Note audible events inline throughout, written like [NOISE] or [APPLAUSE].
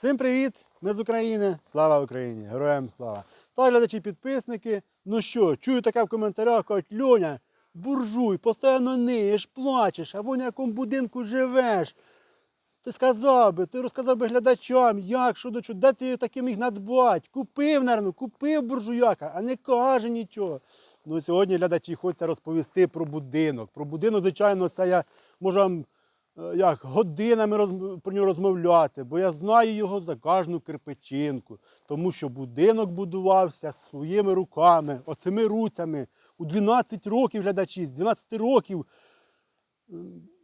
Всім привіт! Ми з України. Слава Україні! Героям слава! Та глядачі підписники. Ну що, чую таке в коментарях, кажуть, Льоня, буржуй, постійно ниєш, плачеш, а в якому будинку живеш. Ти сказав би, ти розказав би глядачам, як, що до чого, де ти таки міг надбати. Купив, наверно, купив буржуяка, а не каже нічого. Ну, сьогодні глядачі хочеться розповісти про будинок. Про будинок, звичайно, це я можу вам як, годинами роз- про нього розмовляти, бо я знаю його за кожну кирпичинку. Тому що будинок будувався своїми руками, оцими руцями. У 12 років глядачі, з 12 років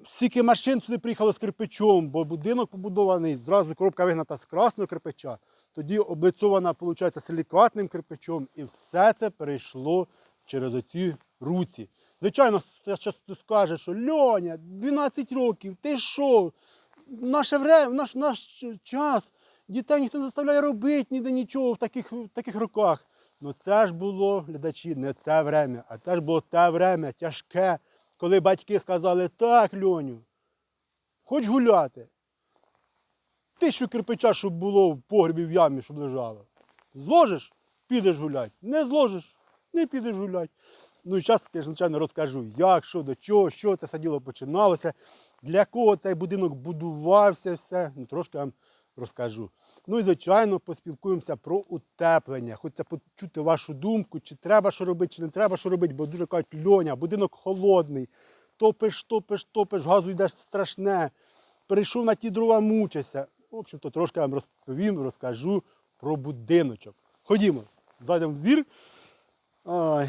Скільки машин сюди приїхало з кирпичом, бо будинок побудований, зразу коробка вигната з красного кирпича, тоді облицована, виходить, силікатним кирпичом, і все це перейшло через оці руці. Звичайно, зараз скаже, що Льоня, 12 років, ти що? Наше время, наш, наш час, дітей ніхто не заставляє робити ніде нічого в таких, в таких роках. Ну це ж було, глядачі, не це время, а це ж було те время, тяжке, коли батьки сказали, так, Льоню, хоч гуляти. Тисячу кирпича, щоб було в погребі в ямі, щоб лежало. Зложиш, підеш гуляти. Не зложиш, не підеш гуляти. Ну і зараз, звичайно, розкажу, як, що, до чого, що це все діло починалося, для кого цей будинок будувався, все. Ну, трошки вам розкажу. Ну і, звичайно, поспілкуємося про утеплення. Хочеться почути вашу думку, чи треба що робити, чи не треба що робити, бо дуже кажуть, льоня, будинок холодний, топиш, топиш, топиш, газу йдеш страшне. Перейшов на ті дрова, мучишся. В общем-то, трошки вам розповім, розкажу про будиночок. Ходімо, зайдемо в двір. Ой.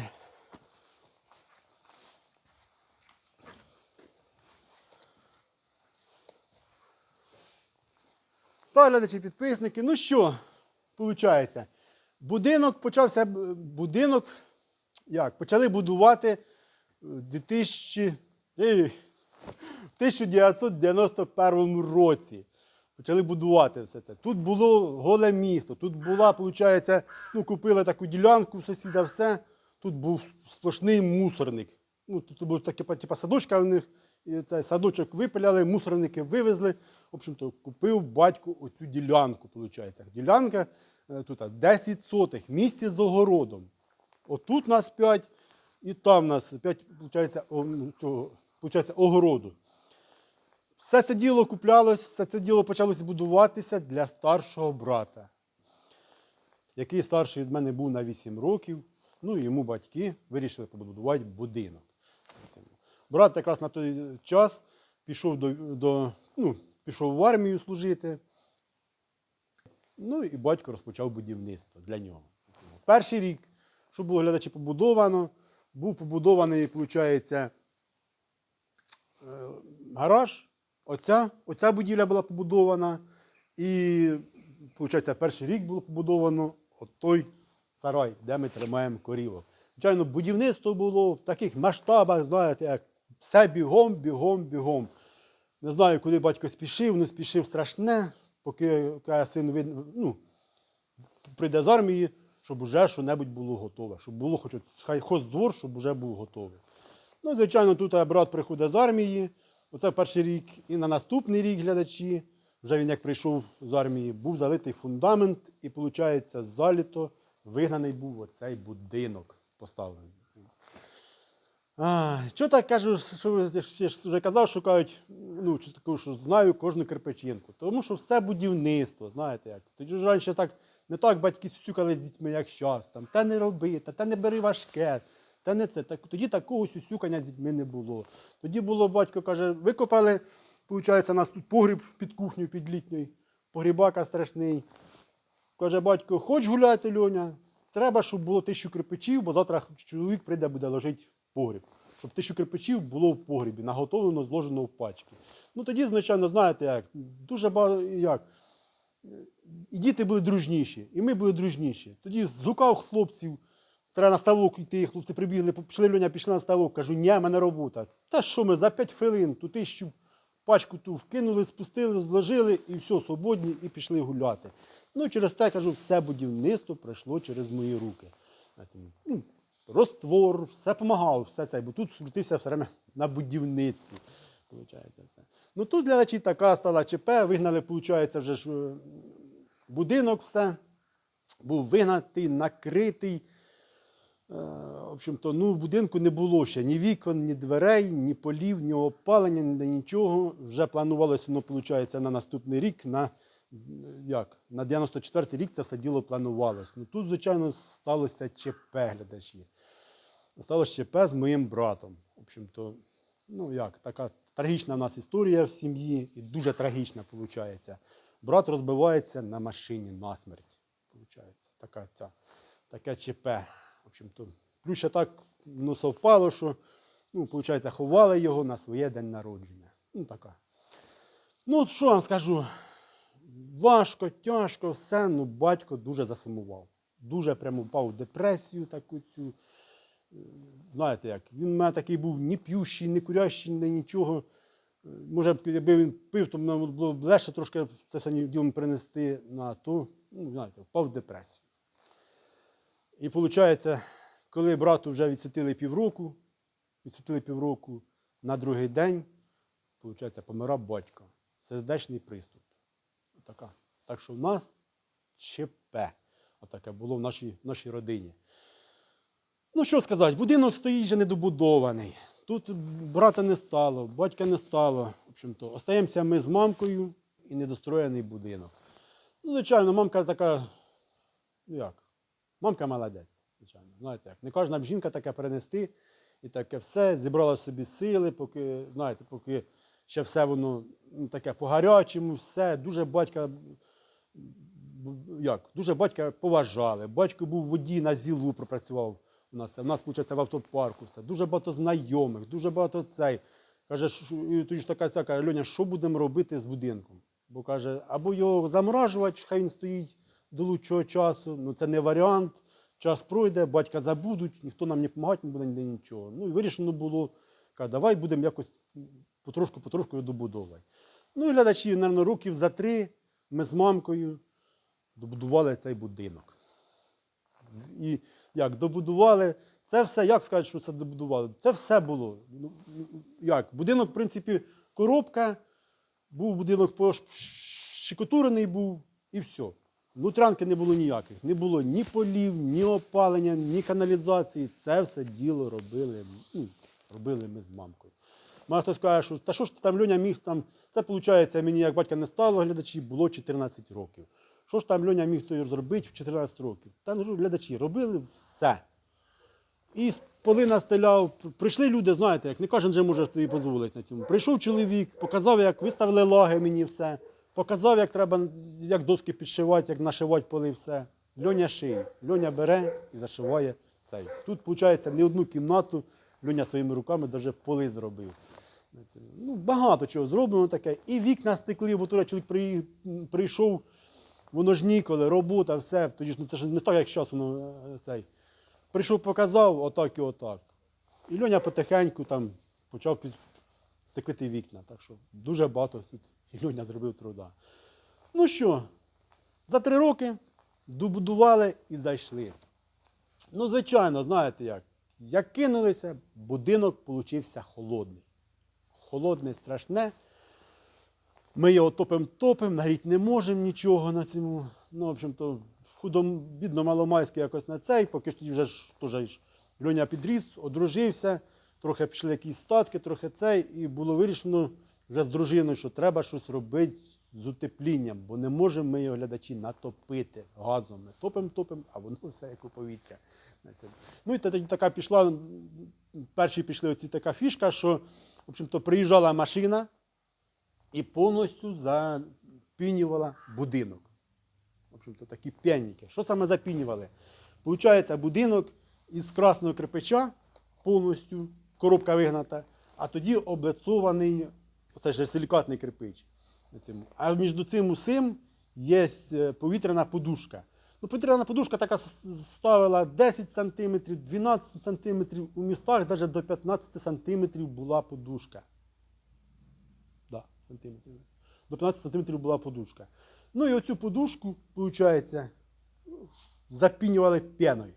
Глядачі, підписники. Ну що, виходить, будинок почався, будинок, як, почали будувати в 2000, 1991 році. Почали будувати все це. Тут було голе місто, тут була, виходить, ну, купили таку ділянку сусіда, все. Тут був сплошний мусорник. Ну, тут був таке, типу, садочка у них, і цей садочок випиляли, мусорники вивезли. В общем-то, купив батько оцю ділянку, виходить. Ділянка е, тут 10 сотих, місце з огородом. Отут нас 5, і там нас 5, виходить, о, ну, цього, виходить, огороду. Все це діло куплялось, все це діло почалося будуватися для старшого брата, який старший від мене був на 8 років. Ну і йому батьки вирішили побудувати будинок. Брат якраз на той час пішов до, до ну, пішов в армію служити. Ну і батько розпочав будівництво для нього. Перший рік, що було глядачі побудовано, був побудований, виходить, гараж. Оця, оця будівля була побудована. І, виходить, перший рік було побудовано от той сарай, де ми тримаємо корівок. Звичайно, будівництво було в таких масштабах, знаєте, як все бігом, бігом, бігом. Не знаю, куди батько спішив, не спішив страшне, поки син від, ну, прийде з армії, щоб вже що-небудь було готове, щоб було хоч, хай хоч двор, щоб вже був готовий. Ну, звичайно, тут е, брат приходить з армії, оце перший рік, і на наступний рік глядачі, вже він як прийшов з армії, був залитий фундамент, і, виходить, заліто вигнаний був оцей будинок поставлений. Що так кажу, що ще ж вже казав, що кажуть, ну, таку, що знаю кожну кирпичинку. Тому що все будівництво, знаєте як. Тоді ж раніше так, не так батьки сюсюкали з дітьми, як зараз. Там, та не роби, та, та не бери важке, та не це. Так, тоді такого сюсюкання з дітьми не було. Тоді було, батько каже, викопали, виходить, у нас тут погріб під кухню, під літньою, погрібака страшний. Каже батько, хоч гуляти, Льоня, треба, щоб було тисячу кирпичів, бо завтра чоловік прийде, буде ложити погріб. Щоб тисячу кирпичів було в погрібі, наготовлено, зложено в пачки. Ну тоді, звичайно, знаєте, як, дуже багато як. І діти були дружніші, і ми були дружніші. Тоді згукав хлопців, треба на ставок йти, хлопці прибігли, пішли Льоня, пішли на ставок, кажу, ні, мене робота. Та що ми, за 5 хвилин ту тисячу пачку ту вкинули, спустили, зложили і все, свободні, і пішли гуляти. Ну, через те, кажу, все будівництво пройшло через мої руки. Ну, роствор, все допомагав, все це, бо тут крутився все время на будівництві. Все. Ну тут глядачі така стала ЧП, вигнали, виходить, вже ж е, будинок все, був вигнатий, накритий. Е, В общем-то, ну, в будинку не було ще ні вікон, ні дверей, ні полів, ні опалення, ні нічого. Вже планувалося, воно, виходить, на наступний рік, на, як, на 94-й рік це все діло планувалось. Ну, тут, звичайно, сталося ЧП, глядачі. Сталося ЧП з моїм братом. В общем-то, ну як, така трагічна в нас історія в сім'ї і дуже трагічна, виходить. Брат розбивається на машині насмерть. Виходить. Така, ця, таке ЧП. В общем-то, плюс ще так ну, совпало, що ну, виходить, ховали його на своє день народження. Ну, така. Ну, що вам скажу? Важко, тяжко, все, ну батько дуже засумував. Дуже прямо впав в депресію таку цю. Знаєте як, він в мене такий був ні п'ющий, ні курящий, ні нічого. Е, Може, якби він пив, то мені було б легше трошки це все ділом принести на то, ну, знаєте, впав в депресію. І виходить, коли брату вже відсвітили півроку, відсвітили півроку, на другий день, виходить, помирав батько. Сердечний приступ. Така. Так що в нас ЧП. Отаке було в нашій, в нашій родині. Ну, що сказати, будинок стоїть вже недобудований. Тут брата не стало, батька не стало. В общем-то, остаємося ми з мамкою і недостроєний будинок. Ну, звичайно, мамка така, ну як, мамка молодець, звичайно. Знаєте, як. Не кожна б жінка таке перенести і таке все, зібрала собі сили, поки, знаєте, поки ще все воно ну, таке по-гарячому, все. Дуже батька як, дуже батька поважали. Батько був в воді на зілу пропрацював у нас. У нас, виходить, в автопарку все. Дуже багато знайомих, дуже багато цей. Каже, тоді ж така ця каже, Льоня, що будемо робити з будинком? Бо каже, або його заморажувати, хай він стоїть до лучшого часу. Ну це не варіант. Час пройде, батька забудуть, ніхто нам не допомагати не буде ніде нічого. Ну і вирішено було, каже, давай будемо якось потрошку-потрошку його добудовувати. Ну і глядачі, мабуть, років за три ми з мамкою добудували цей будинок. І як добудували, це все, як сказати, що це добудували? Це все було. Ну, як? Будинок, в принципі, коробка, був будинок пошикотурений був і все. Внутрянки не було ніяких. Не було ні полів, ні опалення, ні каналізації. Це все діло робили, ну, робили ми з мамкою. Має хтось каже, що та що ж там Льоня міг там. Це виходить, мені як батька не стало глядачі, було 14 років. Що ж там Льоня міг той зробити в 14 років? Та ну, глядачі робили все. І з поли настеляв. Прийшли люди, знаєте, як не кожен же може собі дозволити на цьому. Прийшов чоловік, показав, як виставили лаги мені все. Показав, як треба, як доски підшивати, як нашивати поли, все. Льоня шиє. Льоня бере і зашиває цей. Тут, виходить, не одну кімнату Льоня своїми руками навіть поли зробив. Ну, багато чого зроблено таке. І вікна стекли, бо туди чоловік прийшов, воно ж ніколи, робота, все. Тоді ж ну, це ж не так, як зараз воно е, цей. Прийшов, показав, отак і отак. І Льоня потихеньку там почав під... стеклити вікна. Так що дуже багато тут Льоня зробив труда. Ну що, за три роки добудували і зайшли. Ну, звичайно, знаєте як. Як кинулися, будинок получився холодний. Холодне, страшне. Ми його топимо топимо, нагріти не можемо нічого на цьому. Ну, в общем-то, худом, бідно, маломайське якось на цей, поки тоді вже ж теж Льоня підріс, одружився, трохи пішли якісь статки, трохи цей, і було вирішено вже з дружиною, що треба щось робити з утеплінням, бо не можемо ми його глядачі натопити газом. Ми топимо, топимо, а воно все як у повітря. Ну і тоді така пішла, перші пішли оці така фішка, що в общем-то, приїжджала машина і повністю запінювала будинок. В общем-то, такі п'яніки. Що саме запінювали? Получається, будинок із красного кирпича повністю, коробка вигната, а тоді облицований, оце ж силікатний кирпич. А між цим усім є е, повітряна подушка. Ну, повітряна подушка така ставила 10 см, 12 см, у містах навіть до 15 см була подушка. Сантиметрів. До 15 сантиметрів була подушка. Ну і оцю подушку, виходить, запінювали пеною.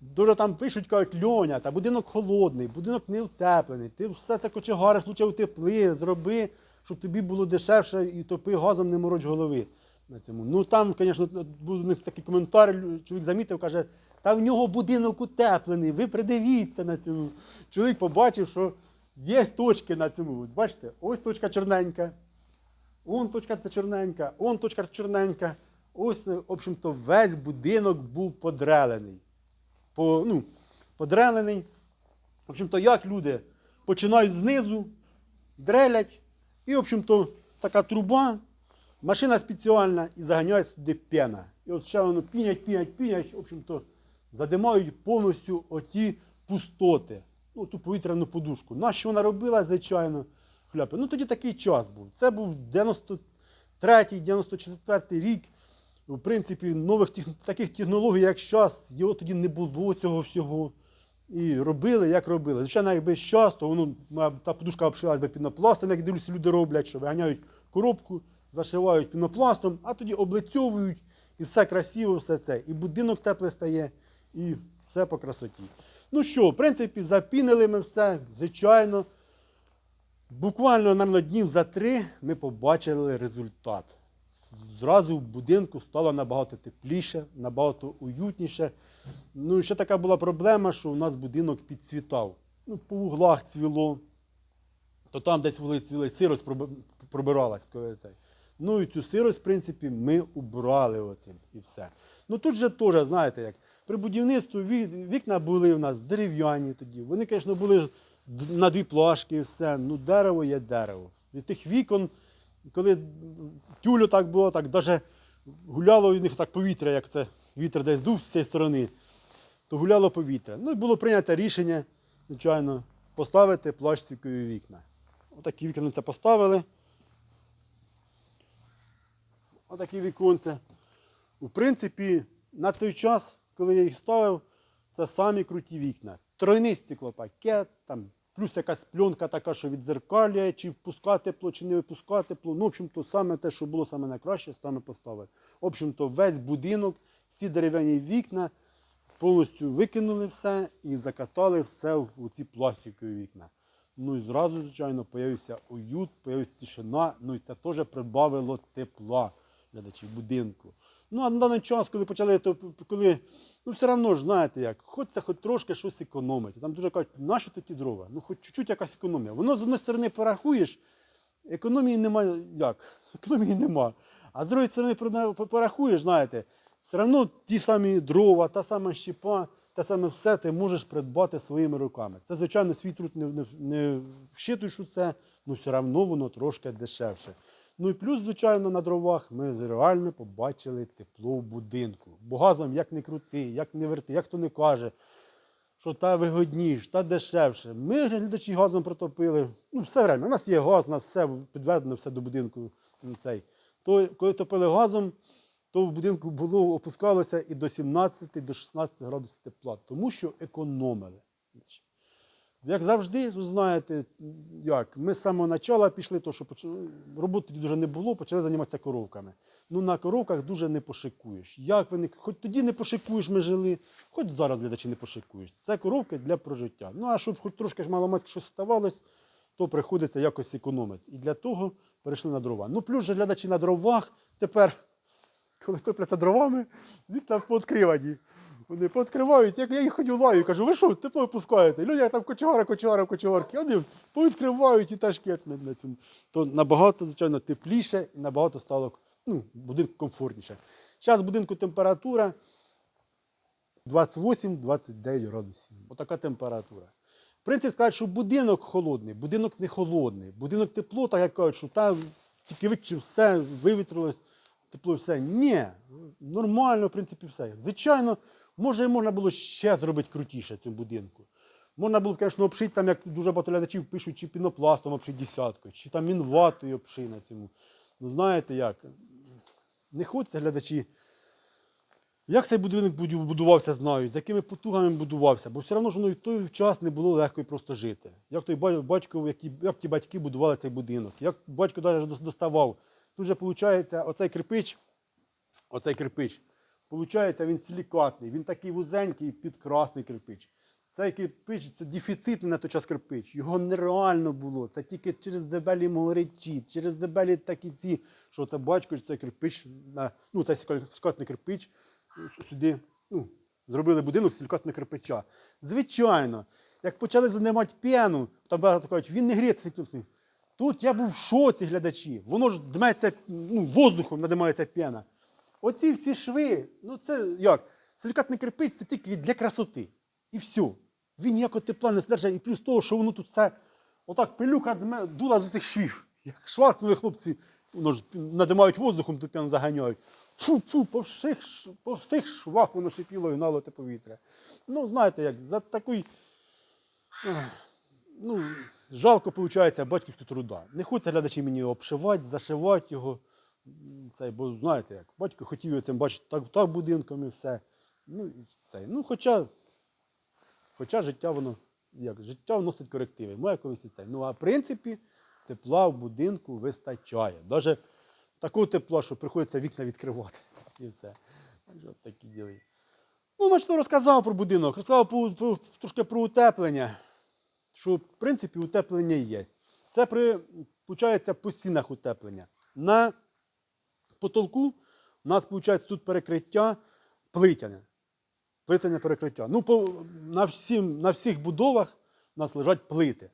Дуже там пишуть, кажуть, Льоня, та будинок холодний, будинок не утеплений, ти все це кочегариш, лучше утепли, зроби, щоб тобі було дешевше і топи газом не мороч голови. на цьому. Ну там, звісно, був такий коментар, чоловік замітив, каже, та в нього будинок утеплений, ви придивіться на цьому. Чоловік побачив, що є точки на цьому. Бачите, ось точка чорненька, он точка чорненька, он точка чорненька. Ось, в общем-то, весь будинок був подрелений. По, ну, подрелений. В общем-то, як люди починають знизу, дрелять, і, в общем-то, така труба, машина спеціальна і заганяють сюди пена. І от ще воно пінять, пінять, пінять, в общем-то, задимають повністю оті пустоти, ну, ту повітряну подушку. На що вона робила, звичайно, хляпи. Ну тоді такий час був. Це був 93-й, 94-й рік. В принципі, нових тех- таких технологій, як зараз, його тоді не було цього всього. І робили, як робили. Звичайно, якби зараз, то воно, та подушка обшилась би пінопластом, як дивлюся, люди роблять, що виганяють коробку, зашивають пінопластом, а тоді облицьовують, і все красиво, все це. І будинок теплий стає, і все по красоті. Ну що, в принципі, запінили ми все, звичайно. Буквально, мабуть, днів за три ми побачили результат. Зразу в будинку стало набагато тепліше, набагато уютніше. Ну ще така була проблема, що у нас будинок підцвітав. Ну, по углах цвіло, то там десь вули цвіли, сирость пробиралась. Ну і цю сирость, в принципі, ми убрали оцим і все. Ну тут же теж, знаєте, як при будівництві вікна були у нас дерев'яні тоді. Вони, звісно, були на дві плашки і все. Ну, дерево є дерево. Від тих вікон, коли тюлю так було, так навіть гуляло від них так повітря, як це вітер десь дув з цієї сторони, то гуляло повітря. Ну і було прийнято рішення, звичайно, поставити пластикові вікна. Отакі вікна це поставили. Отакі віконці. В принципі, на той час, коли я їх ставив, це самі круті вікна. Тройний стеклопакет, там, плюс якась пленка така, що відзеркалює, чи впускати тепло, чи не випускати тепло. Ну, в общем-то, саме те, що було саме найкраще, саме поставили. В общем-то, весь будинок, всі дерев'яні вікна повністю викинули все і закатали все в ці пластикові вікна. Ну і зразу, звичайно, появився уют, появився тишина, ну і це теж прибавило тепла глядачів будинку. Ну а на даний час, коли почали, то коли, ну все одно ж знаєте як, хочеться хоч трошки щось економити. Там дуже кажуть, нащо то ті дрова? Ну хоч чуть-чуть якась економія. Воно з однієї сторони порахуєш, економії немає як? [LAUGHS] Економії нема. А з другої сторони порахуєш, знаєте, все одно ті самі дрова, та сама щепа, те саме все ти можеш придбати своїми руками. Це, звичайно, свій труд не, не, не вщитуєш у це, але все одно воно трошки дешевше. Ну і плюс, звичайно, на дровах ми реально побачили тепло в будинку. Бо газом як не крути, як не верти, як хто не каже, що та вигодніше, та дешевше. Ми глядачі газом протопили. Ну, все время. У нас є газ, на все підведено, все до будинку. ну, Цей. То, коли топили газом, то в будинку було, опускалося і до 17, до 16 градусів тепла, тому що економили. Як завжди, знаєте, як, ми з самого початку пішли, то що поч- роботи тоді дуже не було, почали займатися коровками. Ну на коровках дуже не пошикуєш. Як вони, хоч тоді не пошикуєш, ми жили, хоч зараз глядачі не пошикуєш. Це коровки для прожиття. Ну а щоб хоч трошки ж маломацьке щось ставалось, то приходиться якось економити. І для того перейшли на дрова. Ну плюс же глядачі на дровах тепер коли топляться дровами, вікна пооткривані. Вони пооткривають, як я їх ходю лаю, кажу, ви що, тепло випускаєте? Люди там кочегара, кочегара, кочегарки. Вони повідкривають і ташкет на, на цьому. То набагато, звичайно, тепліше і набагато стало ну, будинку комфортніше. Зараз в будинку температура 28-29 градусів. Отака температура. В принципі, сказати, що будинок холодний, будинок не холодний, будинок тепло, так як кажуть, що там тільки виключив все, вивітрилось, тепло і все. Ні, нормально, в принципі, все. Звичайно, може, можна було ще зробити крутіше цьому будинку. Можна було, звісно, обшити, там, як дуже багато глядачів пишуть, чи пінопластом обшити десяткою, чи там мінватою обшити на цьому. Ну, знаєте як, не хочеться глядачі. Як цей будинок будувався, знаю, з якими потугами будувався, бо все одно ж воно і в той час не було легко і просто жити. Як той батько, які, як ті батьки будували цей будинок, як батько навіть доставав. Тут же виходить, оцей кирпич, оцей кирпич, виходить, він силікатний, він такий вузенький, підкрасний кирпич. Цей кирпич це дефіцитний на той час кирпич. Його нереально було. Це тільки через дебелі могоричі, через дебелі такі ці, що це батько, що цей кирпич, ну, цей скатний кирпич сюди ну, зробили будинок силікатного кирпича. Звичайно, як почали занимати п'яну, там багато кажуть, він не гріється. силікатний. Тут я був в шоці глядачі. Воно ж дметься, ну, воздухом надимається п'яна. Оці всі шви, ну це як? Силікатний кирпич це тільки для красоти. І все. Він ніякого тепла не стержає. І плюс того, що воно тут все, отак пилюка дула з цих швів. Як шваркнули хлопці, воно ж надимають воздухом, тут прямо заганяють. Фу-фу, по всіх, по всіх швах воно шипіло і гнало те повітря. Ну, знаєте, як за такий. Ну, жалко, виходить, батьківського труда. Не хочеться глядачі мені обшивати, зашивати його. Цей, бо знаєте, як батько хотів цим бачити так, так будинком і все. Ну, і цей. ну хоча, хоча життя воно як, життя вносить корективи. Моє колись і це. Ну, а в принципі, тепла в будинку вистачає. Навіть такого тепла, що приходиться вікна відкривати. І все. Такі діли. Ну, значить, розказав про будинок, розказав про, про, трошки про утеплення що в принципі утеплення є. Це при, виходить, по стінах утеплення. На потолку у нас виходить тут перекриття плитяне. Плитяне перекриття. Ну, по, на, всім, на всіх будовах у нас лежать плити.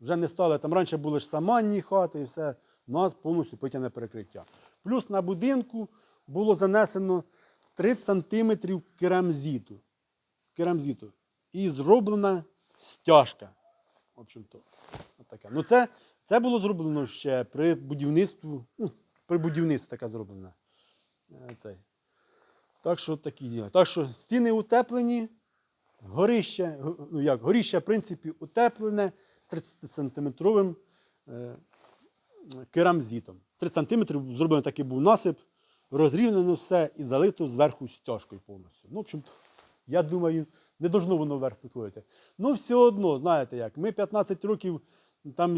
Вже не стали, там раніше були ж саманні хати і все. У нас повністю плитяне перекриття. Плюс на будинку було занесено 30 сантиметрів керамзиту. керамзиту. І зроблена стяжка. В общем-то. Ну, це, це було зроблено ще при будівництві, ну, при будівництві така зроблена. Е, Цей. Так що такі діла. Так що стіни утеплені, горище, го- ну як, горіще, в принципі, утеплене 30-сантиметровим е, керамзитом. 30 см зроблений такий був насип, розрівнено все і залито зверху стяжкою повністю. Ну, в общем-то, я думаю, не должно воно вверх підходити. Ну, все одно, знаєте як, ми 15 років, там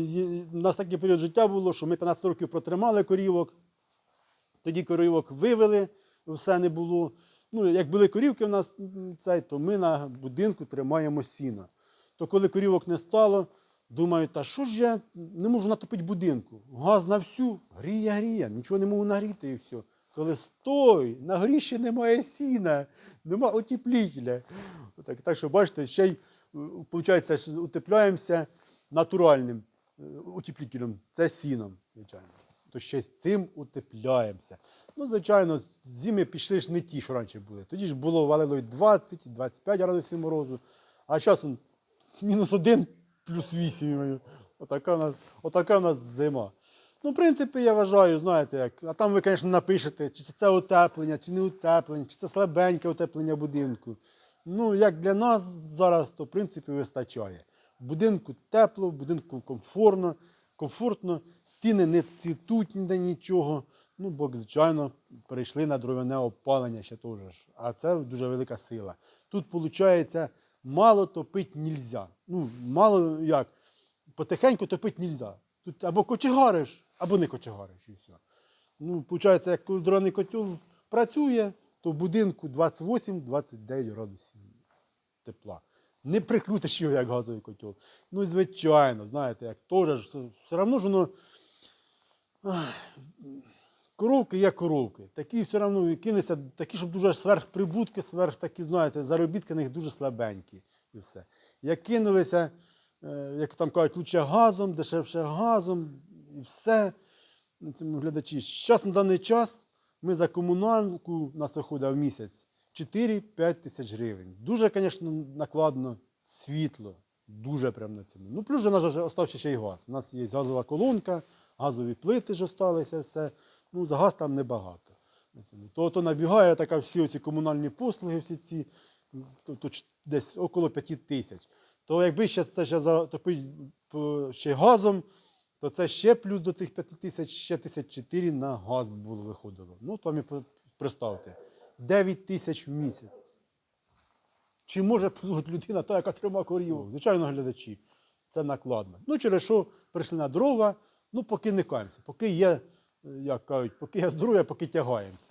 у нас такий період життя було, що ми 15 років протримали корівок, тоді корівок вивели, все не було. Ну, як були корівки в нас, цей, то ми на будинку тримаємо сіно. То коли корівок не стало, думаю, та що ж я не можу натопити будинку? Газ на всю, гріє, гріє, нічого не можу нагріти і все. Коли стой, на горіще немає сіна, немає утеплителя. Так, так що, бачите, ще й виходить, утепляємося натуральним е, утеплителем, це сіном, звичайно. То ще з цим утепляємося. Ну, звичайно, зими пішли ж не ті, що раніше були. Тоді ж було валило 20-25 градусів морозу, а зараз мінус 1 плюс 8. Отака у нас, отака у нас зима. Ну, в принципі, я вважаю, знаєте, як, а там ви, звісно, напишете, чи це утеплення, чи не утеплення, чи це слабеньке утеплення будинку. Ну, як для нас зараз, то в принципі вистачає. Будинку тепло, в будинку комфортно, комфортно, стіни не цвітуть ніде нічого. Ну, бо, звичайно, перейшли на дровяне опалення ще теж. А це дуже велика сила. Тут, виходить, мало топити нельзя. Ну, мало як, потихеньку топити нельзя. Тут або кочегариш, або не кочегариш і все. Ну, виходить, як коли дровяний котел працює, то в будинку 28-29 градусів тепла. Не прикрутиш його, як газовий котел. Ну, звичайно, знаєте, як теж все одно ж воно. Коровки є коровки. Такі все одно кинеться, такі, щоб дуже сверхприбутки, сверх такі, знаєте, заробітки на них дуже слабенькі. І все. Як кинулися, е, як там кажуть, лучше газом, дешевше газом, і все. На цьому глядачі. Зараз на даний час ми за комунальку у нас виходить в місяць 4-5 тисяч гривень. Дуже, звісно, накладно світло. Дуже прям на цьому. Ну, плюс же у нас же остався ще й газ. У нас є газова колонка, газові плити ж залишилися, все. Ну, за газ там небагато. То, то набігає така всі ці комунальні послуги, всі ці, то, то десь около 5 тисяч. То якби ще це ще затопити ще газом, то це ще плюс до цих 5 тисяч, ще тисяч 4 на газ було виходило. Ну, мені по- представте, 9 тисяч в місяць. Чи може послухати людина, та, яка тримає корівок? Звичайно, глядачі. Це накладно. Ну, через що прийшли на дрова, ну, поки не каємося, поки є, як кажуть, поки є здоров'я, поки тягаємося.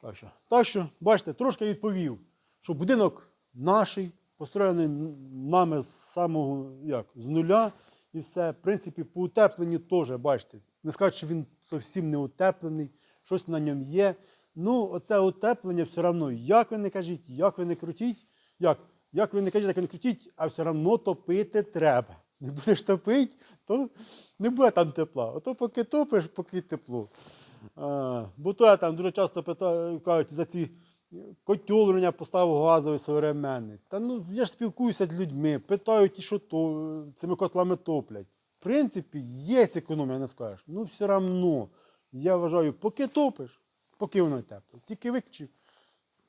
Так що, так що, бачите, трошки відповів, що будинок наший, построєний нами з самого як, з нуля. І все. В принципі, по утепленню теж, бачите, не скажу, що він зовсім не утеплений, щось на ньому є. Ну, оце утеплення все одно, як ви не кажіть, як ви не крутіть, як, як ви не кажіть, як ви не крутіть, а все одно топити треба. Не будеш топити, то не буде там тепла. Ото поки топиш, поки тепло. А, бо то я там дуже часто питаю, кажуть, за ці у мене поставив газовий современний. Та ну я ж спілкуюся з людьми, питаю ті, що то, цими котлами топлять. В принципі, є економія, не скажеш. Ну, все одно, я вважаю, поки топиш, поки воно тепло. Тільки виключив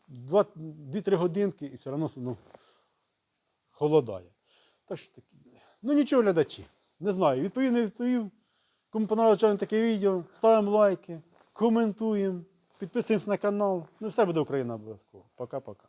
2-3 годинки і все одно ну, холодає. Так що такі. Ну нічого, глядачі. Не знаю, відповів, не відповів. Кому понравилося таке відео, ставимо лайки, коментуємо, підписуємось на канал. Ну, все буде Україна обов'язково. Пока-пока.